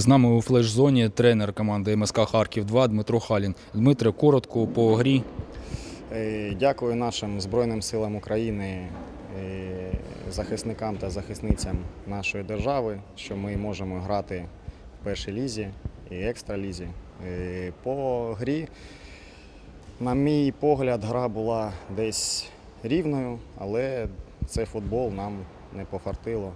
З нами у флеш-зоні тренер команди МСК Харків 2 Дмитро Халін. Дмитре, коротко по грі. Е, Дякую нашим Збройним силам України, е, захисникам та захисницям нашої держави, що ми можемо грати в першій лізі і екстралізі. Е, По грі, на мій погляд, гра була десь рівною, але це футбол нам не пофартило.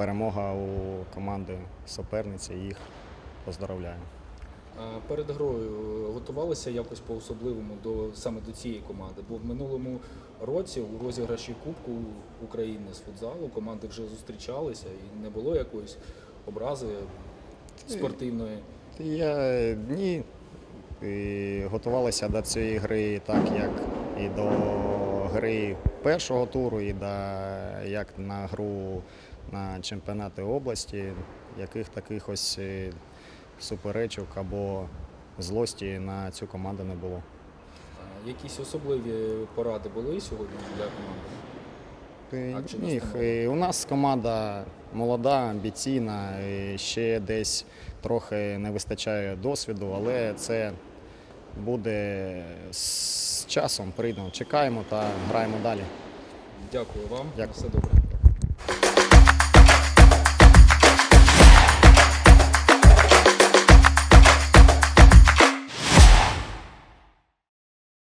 Перемога у команди суперниці, їх поздравляю. А Перед грою готувалися якось по-особливому до саме до цієї команди, бо в минулому році у розіграші Кубку України з футзалу команди вже зустрічалися і не було якоїсь образи спортивної. Я ні. І готувалися до цієї гри так, як і до гри першого туру, і до, як на гру на чемпіонати області, яких таких ось е, суперечок або злості на цю команду не було. Якісь особливі поради були сьогодні для команди? Е, Ні, е, у нас команда молода, амбіційна, і ще десь трохи не вистачає досвіду, але це буде з часом прийдемо. Чекаємо та граємо далі. Дякую вам. Дякую. Все добре.